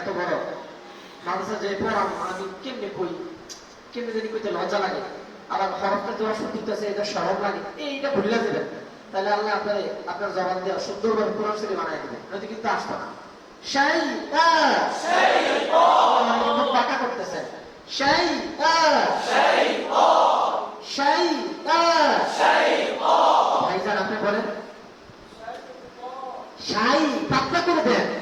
এত বড়। মাদ্রাসা যে পড়াম আমি কেমনে কই কেমনে জানি কইতে লজ্জা লাগে। আবার হরফটা দেওয়া শুনতেছে এটা সরব লাগে। এইটা ভুলে যাবেন তাহলে আল্লাহ আপনার আপনার জবান দেওয়া সুন্দরভাবে কোরআন শরীফ বানাই দেবেন। নয়তো কিন্তু আসতো না। আপনি বলেন? সাই পাতলা করে দেন।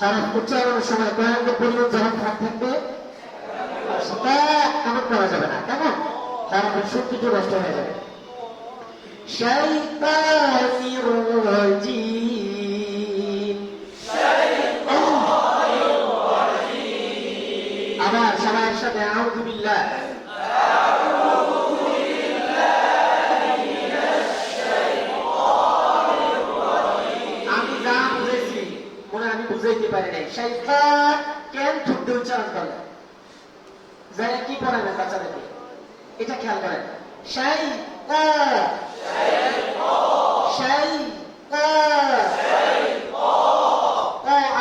হরফ উচ্চারণের সময় কয়েকটা পরিমাণ যখন খারাপ থাকবে, সেটা কেমন করা যাবে না। কেমন? তারা সত্যিটি নষ্ট হয়ে যাবে। শাইতানির বুঝাইতে পারি নাই। শাইখা কেন ঠুকতে উচ্চারণ করলেন যারা কি পড়াবেন বাচ্চাদেরকে? এটা খেয়াল করেন।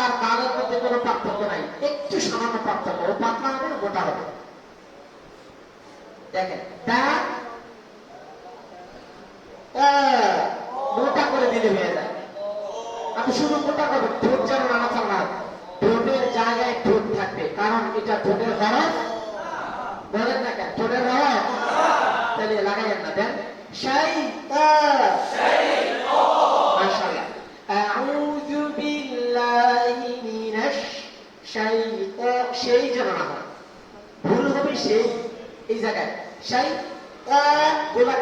আর মধ্যে কোনো পার্থক্য নাই। একটু পার্থক্য। গোটা দেখেন মোটা করে দিলে হয়ে যায়। আমি শুধু মোটা করব ঠোঁট যেন না হয়। ঠোঁটের জায়গায় ঠোঁট থাকবে। কারণ এটা ঠোঁটের হরফ। বলেন না কেন? ঠোঁটের হরফ? তাহলে লাগাইয়েন না, দেন। সেই না এই জায়গায়।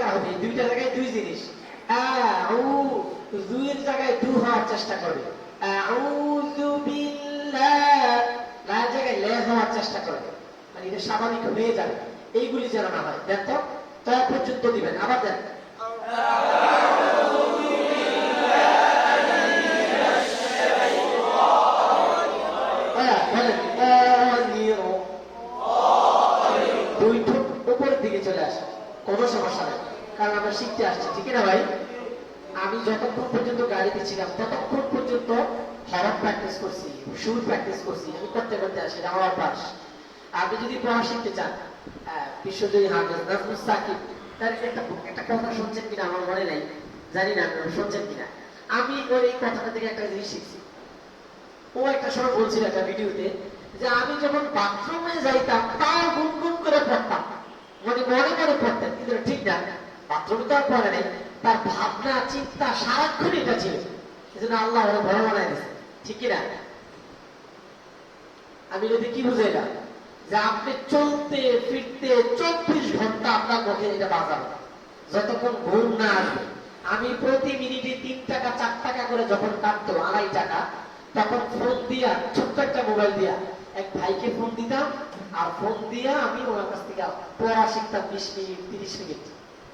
হবে। দুইটা জায়গায় দুই জিনিস। দুইয়ের জায়গায় দু হওয়ার চেষ্টা করবে। হওয়ার চেষ্টা করবে। মানে হয়ে যাবে। যেন না পর্যন্ত দিবেন। আবার। দুই ঠোঁট উপরের দিকে চলে আসে। কোনো সমস্যা নেই। কারণ আমরা শিখতে আসছি। ঠিক না ভাই? যতক্ষণ পর্যন্ত গাড়িতে ছিলাম ততক্ষণ পর্যন্ত হরফ প্র্যাকটিস করছি সুর প্র্যাকটিস করছি, আমি করতে করতে আসি আমার অভ্যাস আপনি যদি পড়া শিখতে চান বিশ্বজয়ী হাফেজ নাজমুল সাকিব, তার একটা একটা কথা শুনছেন কিনা আমার মনে নাই, জানি না আপনারা শুনছেন কিনা। আমি ওর এই কথাটা থেকে একটা জিনিস শিখছি। ও একটা সময় বলছিল একটা ভিডিওতে যে আমি যখন বাথরুমে যাইতাম, তাও গুনগুন করে পড়তাম। মানে মনে মনে পড়তেন, কিন্তু ঠিক না বাথরুমে তো আর পড়ে নাই। তার ভাবনা, চিন্তা সারাক্ষণ এটা ছিল। এজন্য আল্লাহ ওরা বড় বানায় দিয়েছে। ঠিক কি না? আমি যদি কি বুঝাইলাম যে আপনি চলতে, ফিরতে চব্বিশ ঘণ্টা আপনার মুখে এটা বাজাবে যতক্ষণ ঘুম না আসবে। আমি প্রতি মিনিটে তিন টাকা, চার টাকা করে যখন কাটতো, আড়াই টাকা, তখন ফোন দিয়া, ছোট্ট একটা মোবাইল দিয়া এক ভাইকে ফোন দিতাম। আর ফোন দিয়া আমি ওনার কাছ থেকে পড়া শিখতাম বিশ মিনিট, তিরিশ মিনিট।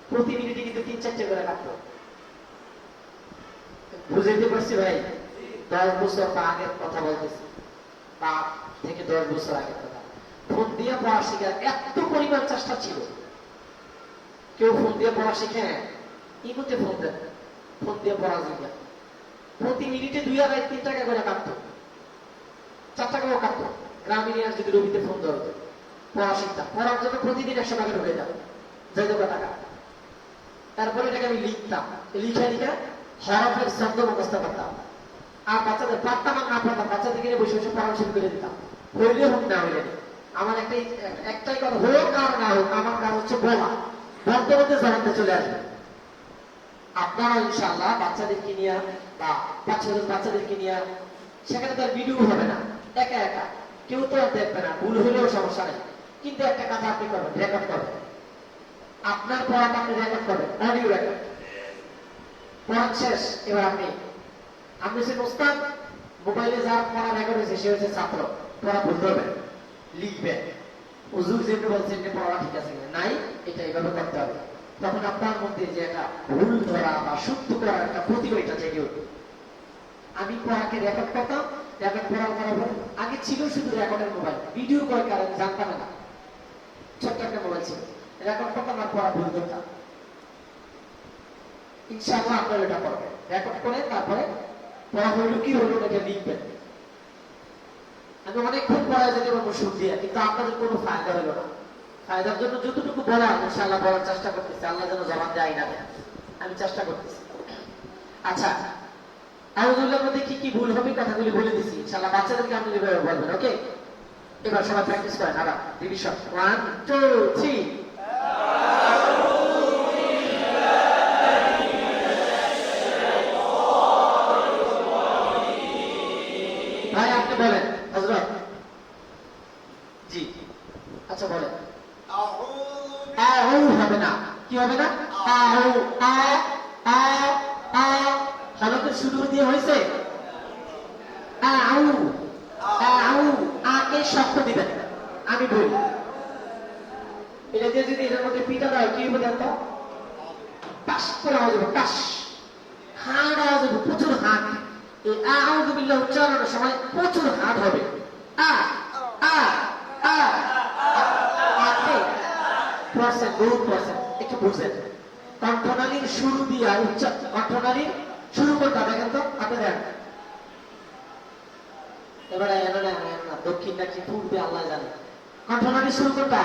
প্রতি মিনিটে কিন্তু তিন চারটে করে কাটতো বুঝাইতে পারছি ভাই? দশ বছর বা আগের কথা বলতেছি। বা থেকে দশ বছর আগের কথা। ফোন দিয়ে পড়া শেখার এত পরিমাণ চেষ্টা ছিল। কেউ ফোন দিয়ে পড়া শিখে ইমুতে ফোন দেন ফোন দিয়ে পড়া শিখে। প্রতি মিনিটে দুই আড়াই, তিন টাকা করে কাটতো। চার টাকাও কাটতো। গ্রামীণ যদি রবিতে ফোন হতো পড়া শিখতাম। পড়ার জন্য প্রতিদিন একশো টাকা ঢুকে যাও যাই টাকা তারপরে এটাকে আমি লিখতাম। লিখে লিখে হরফের শব্দ মুখস্থ করতাম। আর বাচ্চাদের পারতাম আর না পারতাম বাচ্চাদেরকে নিয়ে বসে বসে পড়া শুরু করে দিতাম। হইলে হোক না হইলে। আমার একটাই একটাই কথা, হোক আর না হোক, আমার কাজ হচ্ছে বলা বলতে বলতে জানাতে চলে আসবে। আপনারা ইনশাল্লাহ বাচ্চাদেরকে নিয়ে বা বাচ্চাদের বাচ্চাদেরকে নিয়ে, সেখানে তার ভিডিও হবে না। একা একা। কেউ তো আর দেখবে না। ভুল হলেও সমস্যা নেই। কিন্তু একটা কথা আপনি করবেন রেকর্ড করবেন। আপনার পড়াটা আপনি রেকর্ড করবেন অডিও রেকর্ড পড়া শেষ, এবার আপনি আপনি সে উস্তাদ মোবাইলে যার পড়া রেকর্ড হয়েছে, সে হচ্ছে ছাত্র। পড়া ভুল করবে লিখবে। হুজুর যেটা বলছেন যে পড়া ঠিক আছে নাই, এটা এইভাবে করতে হবে। তখন আপনার মধ্যে যে একটা ভুল ধরা বা শুদ্ধ করার একটা প্রতিভা এটা জেগে উঠবে। আমি পড়াকে রেকর্ড করতাম রেকর্ড করার করার পর আগে ছিল শুধু রেকর্ডের মোবাইল ভিডিও কয় কারণ জানতাম না। ছোট্ট একটা মোবাইল ছিল। রেকর্ড করতাম আর পড়া ভুল আপনারা এটা করবেন। রেকর্ড করে তারপরে পড়া হইল কি হইল এটা লিখবেন। আমি অনেকক্ষণ পড়া যেতে পারব কিন্তু আপনাদের কোনো ফায়দা না। ফায়দার জন্য যতটুকু বলা বলার চেষ্টা করতেছি। আল্লাহ যেন দেয় না আমি চেষ্টা করতেছি। আচ্ছা মধ্যে কি কি ভুল হবে কথাগুলি বলে দিছি। ইনশাআল্লাহ বাচ্চাদেরকে আপনি এভাবে বলবেন, ওকে? এবার সবাই প্র্যাকটিস করেন। আবার ওয়ান টু থ্রি শুরু দিয়ে হয়েছে? আউ। দিবেন আমি বলি এটা দিয়ে যদি এটার মধ্যে পিঠা দেয় কি হবে দেখো টাস করে আওয়াজ হবে টাস হাড় আওয়াজ হবে প্রচুর হাট এই আউযু বিল্লাহ উচ্চারণের সময় প্রচুর হাট হবে। একটু বুঝেন। কণ্ঠনালীর শুরু দিয়ে উচ্চার কণ্ঠনালীর শুরু করতে হবে দেখেন তো আপনি দেখেন। এবারে দক্ষিণ নাকি পূর্বে আল্লাহ জানে। কণ্ঠনালী শুরু করতে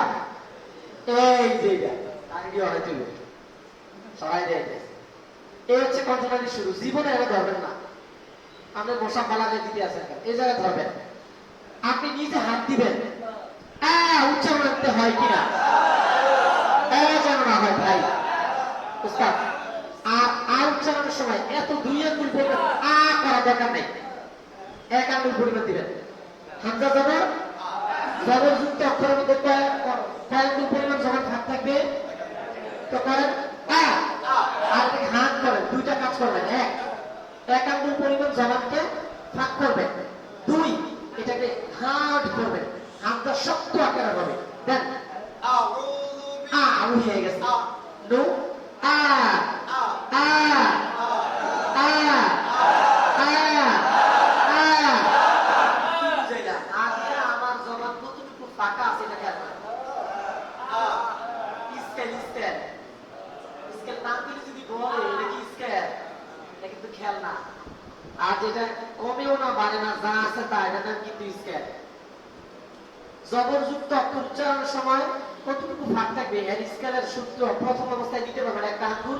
এই যে আপনি জায়গায় ধরবেন। আপনি নিজে হাত দিবেন। উচ্চারণ হয় কিনা? যেন না হয় ভাই। উচ্চারণের সময় এত দুই আঙ্গুল দরকার নেই এক আঙ্গুল পরিমাণ দিবেন হামজা জবর জবরযুক্ত অক্ষরের মধ্যে কয় আঙ্গুল পরিমাণ জবর ভাগ থাকবে তো করেন আর হাত করেন দুইটা কাজ করবেন এক এক আঙ্গুল পরিমাণ জবানকে ফাঁক করবেন দুই এটাকে হার্ড করবেন হাতটা শক্ত আকারে হবে দেন আ হয়ে গেছে নো আ আ আ আ আ বুঝাইলা আজকে আমার জবান কতটুকু ফাঁকা আছে এটা খেয়াল করেন স্কেল স্কেল স্কেল নাম দিলে যদি বলে এটা কি স্কেল এটা কিন্তু খেয়াল না আর যেটা কমেও না, বাড়ে না, যা আছে তা এটা নাম কিন্তু স্কেল জবরযুক্ত অক্ষর উচ্চারণের সময় কতটুকু ফাঁক থাকবে? এর স্কেলের সূত্র প্রথম অবস্থায় দিতে পারবেন একটা আঙ্গুল।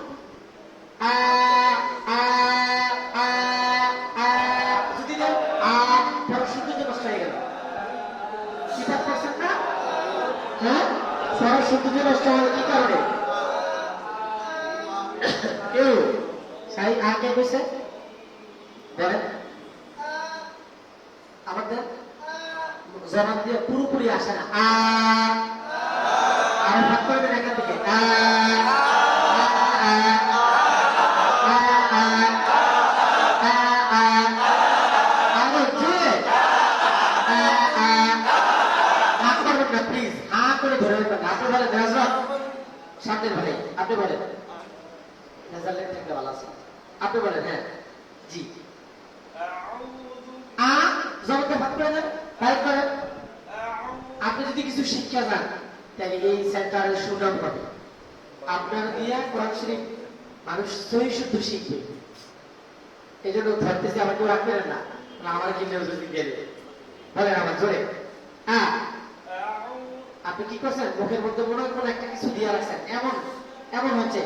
যদি নষ্ট হয়ে গেল। হ্যাঁ? সূত্র নষ্ট হলো কি কারণে? আগে কইছে বলেন আবার দেন জবান দিয়ে পুরোপুরি আসে না আ আর ভাগ করবেন এখান থেকে আ আ, আ, আ, আ, আ, আ, আরে জোরে। আ, আ, ভাগ করবেন না প্লিজ হা করে ধরে রাখবেন আপনি বলেন ভাই আপনি বলেন আপনি বলেন হ্যাঁ। জি। আ জবানটা ভাগ করে দেন টাইপ করেন। আপনি যদি কিছু শিক্ষা যান তাহলে এই সেন্টারের সুনাম হবে। আপনার দিয়ে কোরআন শরীফ মানুষ সহি শুদ্ধ শিখবে। এই জন্য ধরতেছি আমার কেউ রাখবেন না। আমার কিনে যদি গেলে। বলেন আমার জোরে। হ্যাঁ আপনি কি করছেন? মুখের মধ্যে মনে হয় কোনো একটা কিছু দিয়ে রাখছেন। এমন এমন হচ্ছে।